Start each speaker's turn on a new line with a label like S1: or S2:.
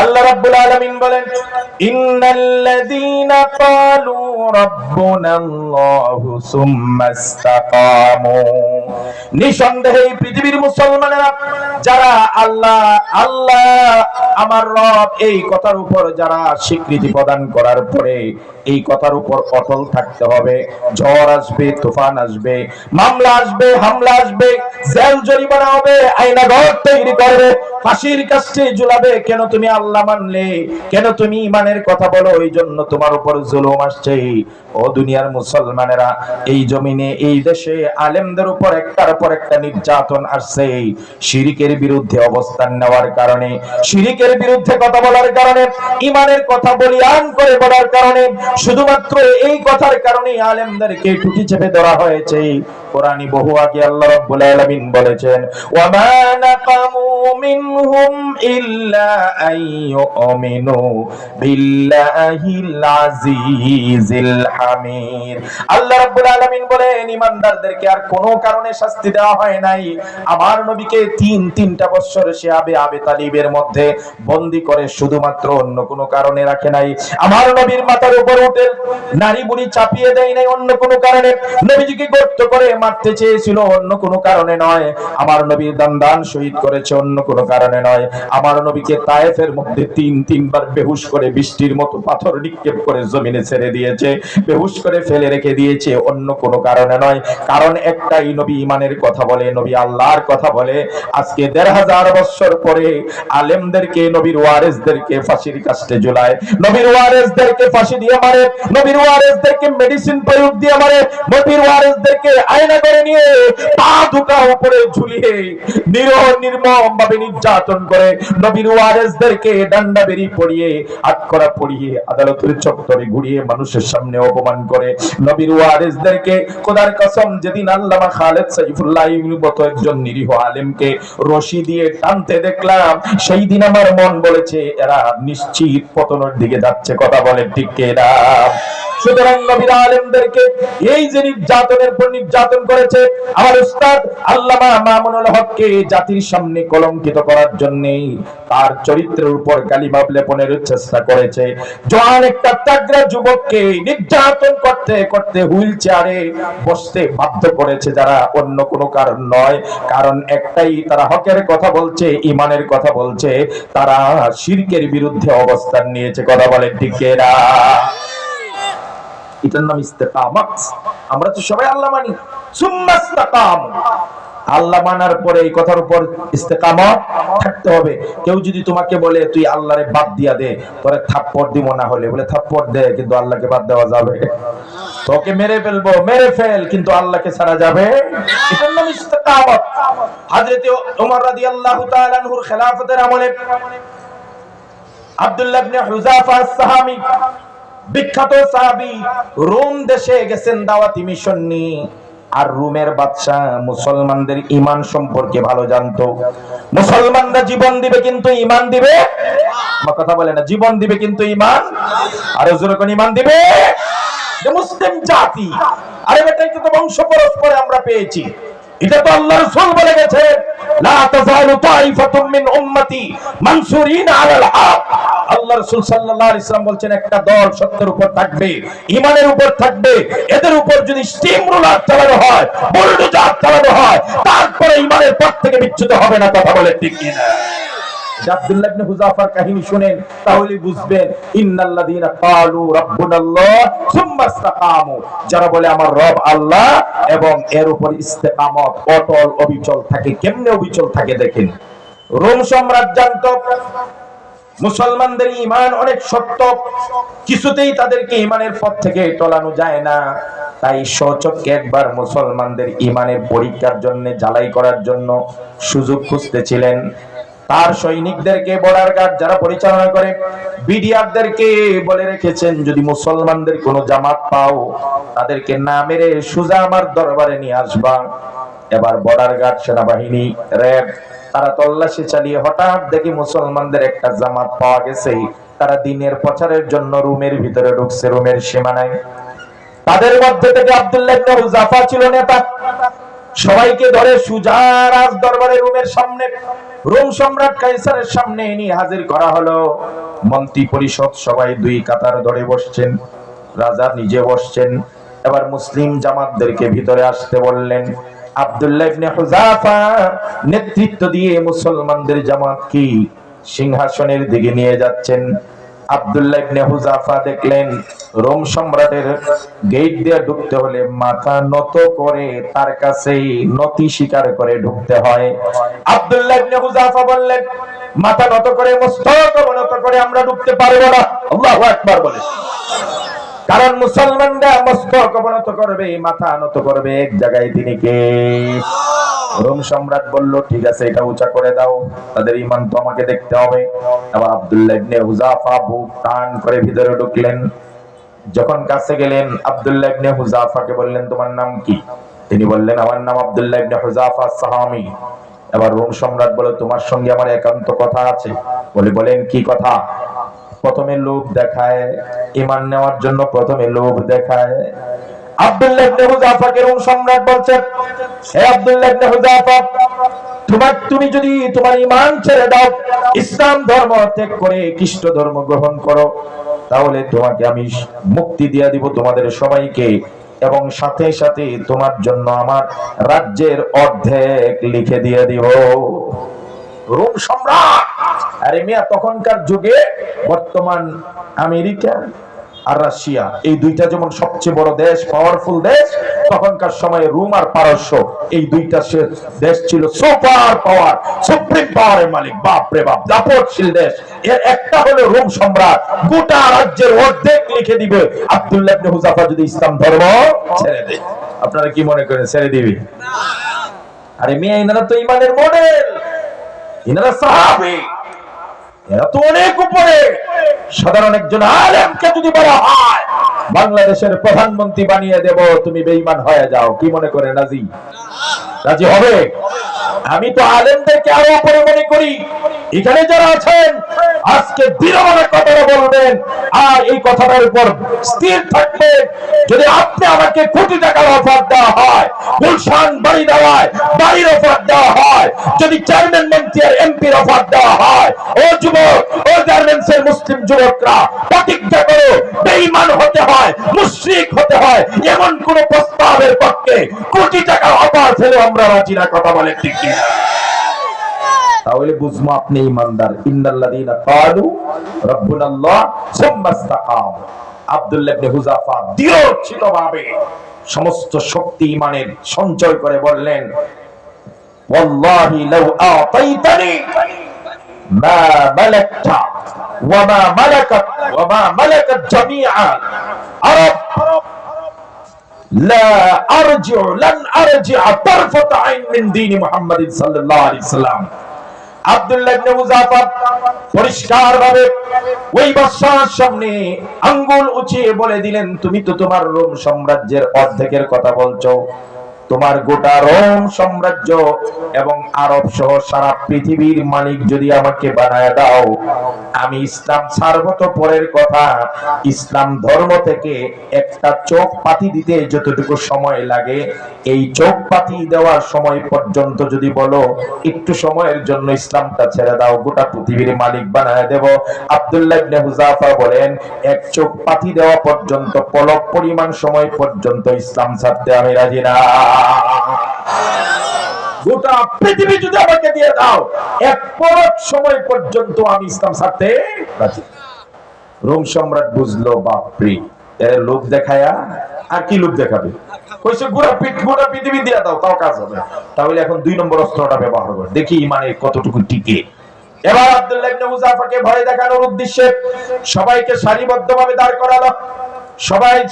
S1: আল্লাহ রাব্বুল আলামিন বলেন, ইন্নাল্লাযীনা ক্বালু রাব্বুনাল্লাহু সুম্মা ইসতাকামু। নিঃসন্দেহে পৃথিবীর মুসলমানেরা, যারা আল্লাহ আল্লাহ আমার রব, এই কথার উপর যারা স্বীকৃতি প্রদান করার পরে এই কথার উপর অটল থাকতে হবে। ঝড় আসবে, তুফান আসবে, মামলা আসবে, হামলা আসবে, জেল জরিমানা হবে আইনা ঘর তৈরি করবে। ফাঁসির কাছে ঝুলাবে, কেন তুমি আল্লাহ মানলে? কেন তুমি ইমানের কথা বলো? এই জন্য তোমার উপর জুলুম আসছে। ও দুনিয়ার মুসলমানেরা, এই জমিনে, এই দেশে আলেমদের উপর একটার পর একটা নির্যাতন আসছে। শিরিকের বিরুদ্ধে অবস্থান নেওয়ার কারণে, শিরিকের বিরুদ্ধে কথা বলার কারণে, ইমানের কথা বলিয়ান করে বলার কারণে, শুধুমাত্র এই কথার কারণে আলেমদেরকে টুটি চেপে ধরা হয়েছে। কোরআনী বহু আগে আল্লাহ রাব্বুল আলামিন বলেছেন, ওয়া মা নাকামু মিনহুম ইল্লা আইয়ুমিনু বিল্লাহিল আজিজিল হামিদ আল্লাহ রাব্বুল আলামিন বলেন ঈমানদারদেরকে আর কোনো কারণে শাস্তি দেওয়া হয় নাই। আমার নবীকে তিন, তিনটা বছর সে আবে আবে তালিবের মধ্যে বন্দি করে শুধুমাত্র অন্য কোনো কারণে রাখে নাই। আমার নবীর মাথার উপর উঠে নারী বুড়ি চাপিয়ে দেয় নাই অন্য কোনো কারণে। নবীজিকে গর্ত করে মারতে চেয়েছিল অন্য কোনো কারণে নয়। আমার নবীর দান দান শহীদ করেছে অন্য কোনো কারণে। নয়। আমার নবীকে তায়েফের মধ্যে তিন, তিনবার বেহুশ করে বৃষ্টির মতো পাথর নিক্ষেপ করে জমিনে ছেড়ে দিয়েছে, বেহুশ করে ফেলে রেখে দিয়েছে, অন্য কোনো কারণে নয়। কারণ একটাই নবী ইমানের কথা বলে, নবী আল্লাহর কথা বলে, আজকে দেড় হাজার বছর পরে আলেমদেরকে, নবীর ওয়ারেসদেরকে ফাঁসির কাস্টে ঝুলায়। নবীর ওয়ারেসদেরকে ফাঁসি দিয়ে মারে, নবীর ওয়ারেসদেরকে মেডিসিন প্রয়োগ দিয়ে মারে, নবীর ওয়ারেসদেরকে আয়না করে নিয়ে পা দুটা উপরে ঝুলিয়ে নিরহ, নির্মম ভাবে নির্যাতন করে নবীর ওয়ারেসদেরকে ডান্ডা বেরি পড়িয়ে, আটকরা পড়িয়ে, আদালতের চত্বরে ঘুরিয়ে মানুষের সামনে অপমান করে নবীর ওয়ারেসদেরকে। খোদার কসম, যেদিন আল্লামা খালেদ সাইফুল্লাহ মতো একজন নিরীহ আলেমকে রশি দিয়ে টানতে দেখলাম, সেই দিন আমার মন বলেছে, এরা নিশ্চিত পতনের দিকে যাচ্ছে। কথা বলে ঠিক এরা সুতরাং নবীর আলেমদেরকে এই যে নির্যাতনের পর নির্যাতন করেছে, আমার উস্তাদ আল্লামা মামুনুল হককে জাতির সামনে কলঙ্কিত করার তার চরিত্রের উপর লেপনের চেষ্টা করেছে। জওয়ান একটা যুবককে নির্যাতন করতে করতে হুইল চেয়ারে বসতে বাধ্য করেছে যারা অন্য কোনো কারণ নয়, কারণ একটাই তারা হকের কথা বলছে, ইমানের কথা বলছে, তারা শিরকের বিরুদ্ধে অবস্থান নিয়েছে। কথা বলে টিকেরা এটার নাম ইস্তেকামত। আমরা তো সবাই আল্লাহ মানি। সুম্মা ইস্তাকাম। আল্লাহ মানার পরে এই কথার উপর ইস্তেকামত থাকতে হবে। কেউ যদি তোমাকে বলে, তুই আল্লাহরে বাদ দিয়া দে পরে থাপ্পড় দিব না হলে। বলে, থাপ্পড় দে, কিন্তু আল্লাহকে বাদ দেওয়া যাবে। তোকে মেরে ফেলব, মেরে ফেল, কিন্তু আল্লাহকে ছাড়া যাবে। এটার নাম ইস্তেকামত। হযরত ওমর রাদিয়াল্লাহু তাআলা আনহুর খেলাফতের আমলে আব্দুল্লাহ ইবনে হুযাফা আস-সাহামী বিখ্যাত সাহাবী রোম দেশে গেছেন দাওয়াতি মিশন নিয়ে। আর রুমের বাদশা মুসলমানদের ইমান সম্পর্কে ভালো জানতো। মুসলমানরা জীবন দিবে কিন্তু ইমান দিবে? কথা বলে না, জীবন দিবে কিন্তু ইমান আর জোরে কোন ইমান দিবে? মুসলিম জাতি। আরে বেটা এটা তো বংশ পরস্পরে আমরা পেয়েছি। এটা তো আল্লাহ রাসূল বলে গেছে, লা তাজালু তাইফাতুম মিন উম্মতি মানসুরিন আলাল হক। আল্লাহ রাসূল সাল্লাল্লাহু আলাইহি সাল্লাম বলছেন, একটা দল সত্যের উপর থাকবে, ঈমানের উপর থাকবে, এদের উপর যদি স্টিম রোলার চালানো হয় বুলডোজার চালানো হয়, তারপরে ইমানের পথ থেকে বিচ্যুত হবে না। কথা বলে ঠিক কিনা? যারা বলে আমার রব আল্লাহ এবং এর উপর ইস্তেকামত অটল, অবিচল থাকে, কেমনে অবিচল থাকে দেখেন? রোম সম্রাট মুসলমানদের ইমান অনেক সত্য, কিছুতেই তাদেরকে ইমানের পথ থেকে টলানো যায় না। তাই সচককে একবার মুসলমানদের ইমানের পরীক্ষার জন্য, জ্বালাই করার জন্য সুযোগ খুঁজতেছিলেন। তার সৈনিকদেরকে বর্ডার গার্ড যারা পরিচালনা করে, বিডিআরদেরকে বলে রেখেছেন, যদি মুসলমানদের কোনো জামাত পাও, তাদেরকে না মেরে সুজা আমার দরবারে নিয়ে আসবা। এবার বর্ডার গার্ড সেনাবাহিনী, র্যাব, তারা তল্লাশি চালিয়ে হঠাৎ দেখি মুসলমানদের একটা জামাত পাওয়া গেছে। তারা দিনের প্রচারের জন্য রুমের ভিতরে ঢুকছে, রুমের সীমানায়। তাদের মধ্যে থেকে আব্দুল্লাহ হুযাফা ছিল নেতা। সবাইকে ধরে সুজা রাজ দরবারের রুমের সামনে রোম সম্রাট কাইসারের সামনে নিয়ে হাজির করা হলো। মন্ত্রী পরিষদ সবাই দুই কাতার ধরে বসছেন। রাজা নিজে বসছেন। এবার মুসলিম জামাতদেরকে ভিতরে আসতে বললেন, আব্দুল্লাহ ইবনে নেতৃত্ব দিয়ে মুসলমানদের জামাত কি সিংহাসনের দিকে নিয়ে যাচ্ছেন? আব্দুল্লাহ ইবনে হুজাফা দেখলেন, রোম সম্রাটের গেট দিয়ে ঢুকতে হলে মাথা নত করে তার কাছেই নতি স্বীকার করে ঢুকতে হয়। আব্দুল্লাহ ইবনে হুজাফা বললেন, মাথা নত করে, মস্তক অবনত করে আমরা ঢুকতে পারব না। আল্লাহু আকবার বলে কারণ মুসলমানরা মস্তক অবনত করবে, মাথা নত করবে, এক জায়গায় তিনি কে? রোম সম্রাট বলল, ঠিক আছে, এটা উঁচা করে দাও, তাদের ইমান তো আমাকে দেখতে হবে। আবার আব্দুল্লাহ ইবনে হুযাফা বুক টান করে ভিতরে ঢুকলেন। যখন কাছে গেলেন, আব্দুল্লাহ ইবনে হুযাফাকে বললেন, তোমার নাম কি? তিনি বললেন, আমার নাম আব্দুল্লাহ ইবনে হুযাফা সাহামি। এবার রোম সম্রাট বলে তোমার সঙ্গে আমার একান্ত কথা আছে। বলে, বলেন, কি কথা? প্রথমে লোভ দেখায় ইমান নেওয়ার জন্য প্রথমে লোভ দেখায়। খ্রিস্ট ধর্ম গ্রহণ করো, তাহলে তোমাকে আমি মুক্তি দিয়ে দিব তোমাদের সবাইকে এবং সাথে সাথে তোমার জন্য আমার রাজ্যের অর্ধেক লিখে দিয়ে দিব। রোম সম্রাট আরে মিয়া, তখনকার যুগে বর্তমান আমেরিকা আর রাশিয়া, এই দুইটা যেমন সবচেয়ে বড় দেশ পাওয়ারফুল দেশ, তখনকার সময়ে রোম আর পারস্য, এই দুইটা দেশ ছিল সুপার পাওয়ার সুপ্রিম পাওয়ারের মালিক। বাপ রে বাপ, দাপটশীল দেশ। এর একটা হলো রোম সম্রাট, গোটা রাজ্যের অর্ধেক লিখে দিবে। আব্দুল্লাহ ইবনে হুযাফা যদি ইসলাম ধর্ম ছেড়ে দেয়, আপনারা কি মনে করেন, ছেড়ে দিবে? আরে মেয়ে এনারা তো ইমানের মডেল এনারা সাহাবী। এরা তো অনেক উপরে। সাধারণ একজন আলেমকে যদি বলা হয়, বাংলাদেশের প্রধানমন্ত্রী বানিয়ে দেব, তুমি বেঈমান হয়ে যাও। কি মনে করে রাজি? রাজি হবে? আমি তো আলেমদেরকে আরও উপরে মনে করি। এখানে যারা আছেন আজকে দৃঢ়ভাবে কথাটা বলবেন। আর এই কথাটার উপর স্থির থাকবেন যদি আপনি আমাকে কোটি টাকার অফার দেওয়া হয়, গুলশান বাড়ি দেওয়ায়, বাড়ির অফার দেওয়া হয়, যদি চেয়ারম্যান মন্ত্রী আর এমপির অফার দেওয়া হয়, ও যুবক, ও গার্মেন্টস এর মুসলিম যুবকরা, প্রতিজ্ঞা করো, বেঈমান হতে হয়, মুশরিক হতে হয়, এমন কোন প্রস্তাবের পক্ষে কোটি টাকার অফার ফেলে আমরা রাজি না, কথা বলে ঠিক কিনা। তাহলে বুঝবো আপনি ইমানদার ইন্নাল্লাযীনা ক্বালু রাব্বুনাল্লাহ সুম্মা ইসতাকামু আব্দুল্লাহ ইবনে হুযাফা দৃঢ়চিতভাবে সমস্ত শক্তি ইমানের সঞ্চয় করে বললেন ওয়াল্লাহি লাউ আতাইতানি মা মালাকতা ওয়া মা মালাকাত ওয়া মা মালাকাত জামিআ আরব لا ارجع لن ارجع طرفة عين من دين محمد صلى الله عليه وسلم ওই সামনে আঙ্গুল উঁচিয়ে বলে দিলেন তুমি তো তোমার রোম সাম্রাজ্যের অর্ধেকের কথা বলছো। তোমার গোটা রোম সাম্রাজ্য এবং আরব সহ সারা পৃথিবীর মালিক যদি আমাকে বানায় দাও, আমি ইসলাম ছাড়ব তো পরের কথা। ইসলাম ধর্ম থেকে একটা চোখ পাতি দিতে যতটুকু সময় লাগে, এই চোখ পাতি দেওয়ার সময় পর্যন্ত যদি বলো, একটু সময়ের জন্য ইসলামটা ছেড়ে দাও, গোটা পৃথিবীর মালিক বানায় দেব। আব্দুল্লাহ ইবনে হুযাফা বলেন, এক চোখ পাতি দেওয়া পর্যন্ত, পলক পরিমাণ সময় পর্যন্ত ইসলাম ছাড়তে আমি রাজি না। গোটা পৃথিবী যদি আমাকে দিয়ে দাও, এক পলক সময় পর্যন্ত আমি ইসলাম রাজি। রোম সম্রাট বুঝলো, বাপরে, এর দেখায়া আর কি দেখাবে? কইছে, গোটা গোটা পৃথিবী দিয়ে দাও, তাও কাজ হবে তাহলে এখন দুই নম্বর অস্ত্রটা ব্যবহার করবে দেখি মানে কতটুকু টিকে। এবার আব্দুল্লাহ ইবনে মুজাফাকে ভয় দেখানোর উদ্দেশ্যে সবাইকে সারিবদ্ধভাবে দাঁড় করালো। সবাই